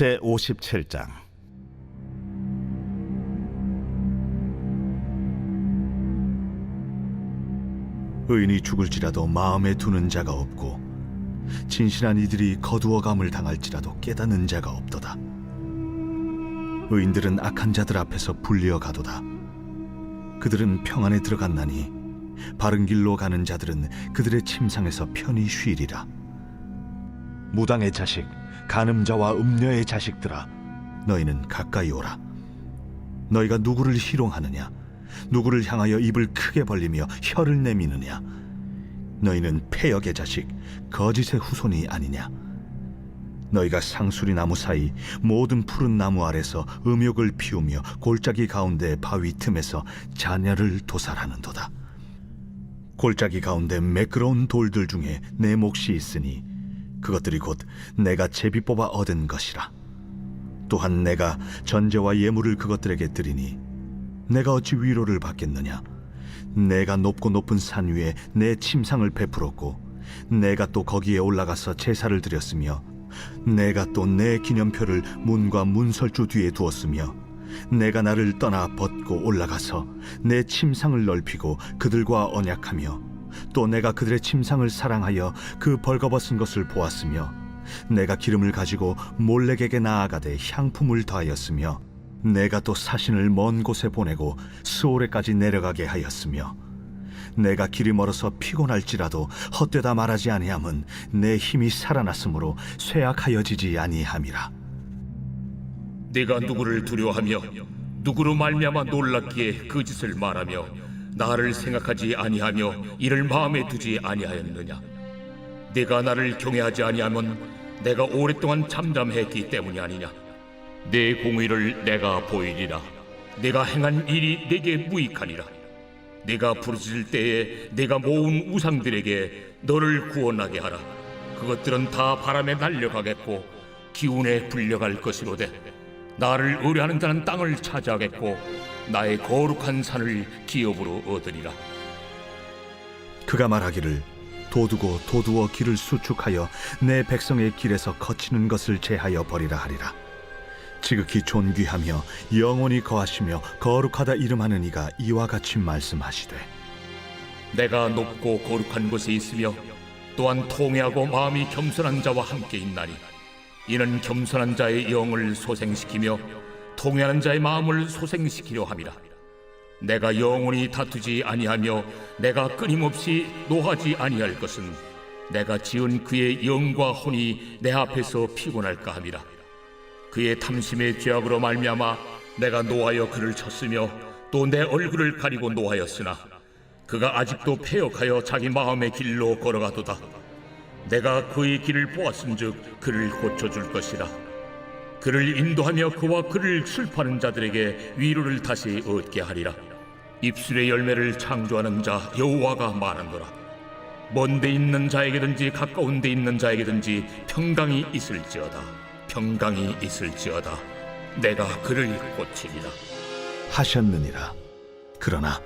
제 57장. 의인이 죽을지라도 마음에 두는 자가 없고 진실한 이들이 거두어감을 당할지라도 깨닫는 자가 없도다. 의인들은 악한 자들 앞에서 불리어 가도다. 그들은 평안에 들어갔나니 바른 길로 가는 자들은 그들의 침상에서 편히 쉬리라. 무당의 자식, 간음자와 음녀의 자식들아, 너희는 가까이 오라. 너희가 누구를 희롱하느냐? 누구를 향하여 입을 크게 벌리며 혀를 내미느냐? 너희는 폐역의 자식, 거짓의 후손이 아니냐? 너희가 상수리 나무 사이 모든 푸른 나무 아래서 음욕을 피우며 골짜기 가운데 바위 틈에서 자녀를 도살하는도다. 골짜기 가운데 매끄러운 돌들 중에 내 몫이 있으니 그것들이 곧 내가 제비 뽑아 얻은 것이라. 또한 내가 전제와 예물을 그것들에게 드리니 내가 어찌 위로를 받겠느냐? 내가 높고 높은 산 위에 내 침상을 베풀었고 내가 또 거기에 올라가서 제사를 드렸으며 내가 또 내 기념표를 문과 문설주 뒤에 두었으며 내가 나를 떠나 벗고 올라가서 내 침상을 넓히고 그들과 언약하며 또 내가 그들의 침상을 사랑하여 그 벌거벗은 것을 보았으며 내가 기름을 가지고 몰렉에게 나아가되 향품을 더하였으며 내가 또 사신을 먼 곳에 보내고 스오레까지 내려가게 하였으며 내가 길이 멀어서 피곤할지라도 헛되다 말하지 아니함은 내 힘이 살아났으므로 쇠약하여지지 아니함이라. 네가 누구를 두려워하며 누구로 말미암아 놀랍기에 그 짓을 말하며 나를 생각하지 아니하며 이를 마음에 두지 아니하였느냐? 네가 나를 경외하지 아니하면 내가 오랫동안 잠잠했기 때문이 아니냐? 내 공의를 내가 보이리라. 내가 행한 일이 내게 무익하니라. 네가 부르짖을 때에 내가 모은 우상들에게 너를 구원하게 하라. 그것들은 다 바람에 날려가겠고 기운에 불려갈 것이로되 나를 의뢰하는 자는 땅을 차지하겠고 나의 거룩한 산을 기업으로 얻으리라. 그가 말하기를 도두고 도두어 길을 수축하여 내 백성의 길에서 거치는 것을 제하여 버리라 하리라. 지극히 존귀하며 영원히 거하시며 거룩하다 이름하는 이가 이와 같이 말씀하시되 내가 높고 거룩한 곳에 있으며 또한 통회하고 마음이 겸손한 자와 함께 있나니 이는 겸손한 자의 영을 소생시키며 통회하는 자의 마음을 소생시키려 함이라. 내가 영원히 다투지 아니하며 내가 끊임없이 노하지 아니할 것은 내가 지은 그의 영과 혼이 내 앞에서 피곤할까 함이라. 그의 탐심의 죄악으로 말미암아 내가 노하여 그를 쳤으며 또 내 얼굴을 가리고 노하였으나 그가 아직도 패역하여 자기 마음의 길로 걸어가도다. 내가 그의 길을 보았은즉 그를 고쳐줄 것이라 그를 인도하며 그와 그를 슬퍼하는 자들에게 위로를 다시 얻게 하리라. 입술의 열매를 창조하는 자 여호와가 말하노라. 먼데 있는 자에게든지 가까운 데 있는 자에게든지 평강이 있을지어다. 평강이 있을지어다. 내가 그를 고치리라. 하셨느니라. 그러나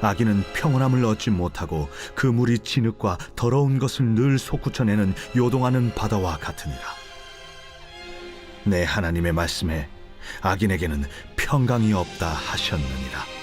아기는 평온함을 얻지 못하고 그 물이 진흙과 더러운 것을 늘 솟구쳐내는 요동하는 바다와 같으니라 내 하나님의 말씀에 악인에게는 평강이 없다 하셨느니라